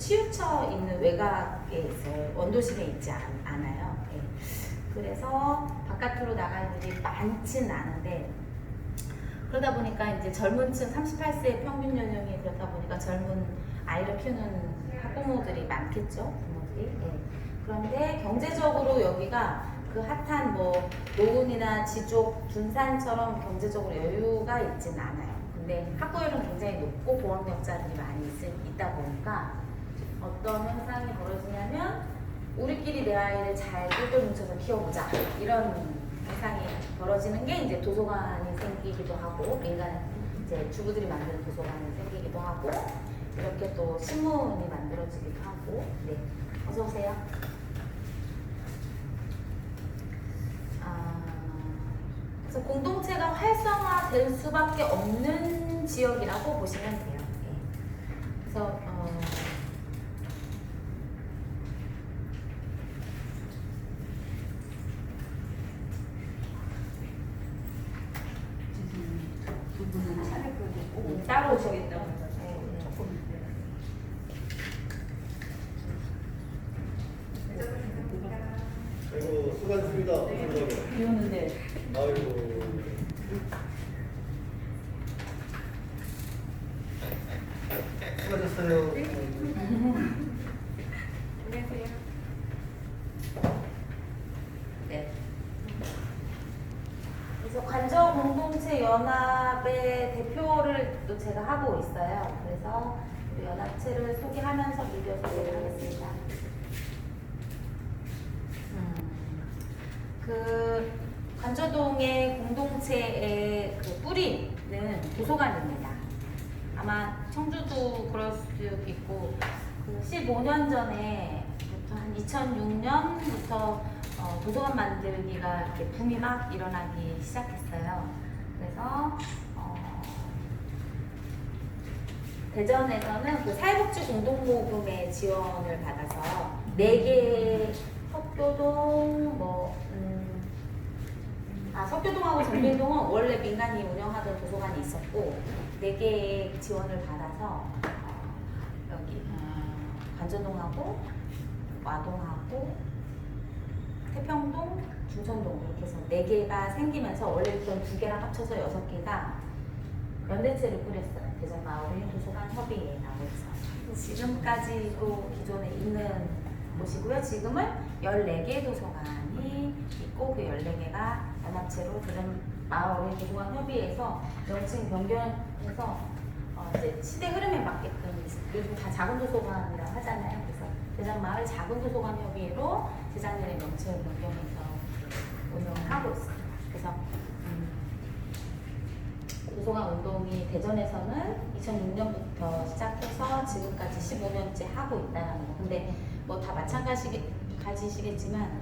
치우쳐 있는 외곽에 있어요. 원도심에 있지 않, 않아요. 예. 그래서 바깥으로 나갈 일이 많진 않은데 그러다 보니까 이제 젊은 층 38세 평균 연령이 그렇다 보니까 젊은 아이를 키우는 학부모들이 많겠죠. 부모들이. 예. 그런데 경제적으로 여기가 그 핫한 뭐 노은이나 지족, 둔산처럼 경제적으로 여유가 있진 않아요. 근데 학구열은 굉장히 높고 고학력자들이 많이 있, 있다 보니까 어떤 현상이 벌어지냐면 우리끼리 내 아이를 잘 똘똘 뭉쳐서 키워보자 이런 현상이 벌어지는 게 이제 도서관이 생기기도 하고 민간 이제 주부들이 만드는 도서관이 생기기도 하고 이렇게 또 신문이 만들어지기도 하고 네 어서 오세요. 아, 그래서 공동체가 활성화될 수밖에 없는 지역이라고 보시면 돼요. 예. 그래서 어, 두 분은 차례거든. 따로 오시겠다고 하죠. 네, 아이고 수고하셨습니다. 비 오는데 아이고. 수고하셨어요. 네. 그래서 관저 공동체 연합의 대표를 또 제가 하고 있어요. 그래서 우리 연합체를 소개하면서 미디어 소개를 하겠습니다. 음, 그 관저동의 공동체의 그 뿌리는 도서관입니다. 아마 청주도 그럴 수도 있고 그 15년 전에부터 한 2006년부터 어, 도서관 만들기가 이렇게 붐이 막 일어나기 시작했어요. 그래서 어, 대전에서는 그 사회복지 공동모금의 지원을 받아서 네 개의 석교동 뭐 음, 아 석교동하고 전빈동은 원래 민간이 운영하던 도서관이 있었고 네 개의 지원을 받아서 어, 여기 어, 관전동하고 와동하고 태평동, 중천동 이렇게 해서 네 개가 생기면서 원래 있던 두 개랑 합쳐서 여섯 개가 연대체를 꾸렸어요. 대전 마을의 도서관 협의회라고 해서 지금까지도 기존에 있는 곳이고요. 지금은 14개의 도서관이 있고 그 14개가 연합체로 대전 마을의 도서관 협의회에서 명칭 변경해서 어 이제 시대 흐름에 맞게끔 요즘 다 작은 도서관이라고 하잖아요. 그래서 대전 마을 작은 도서관 협의회로 재작년에 명칭을 변경해서 운영을 하고 있습니다. 그래서 음, 도서관 운동이 대전에서는 2006년부터 시작해서 지금까지 15년째 하고 있다는 거. 근데 뭐 다 마찬가지시겠지만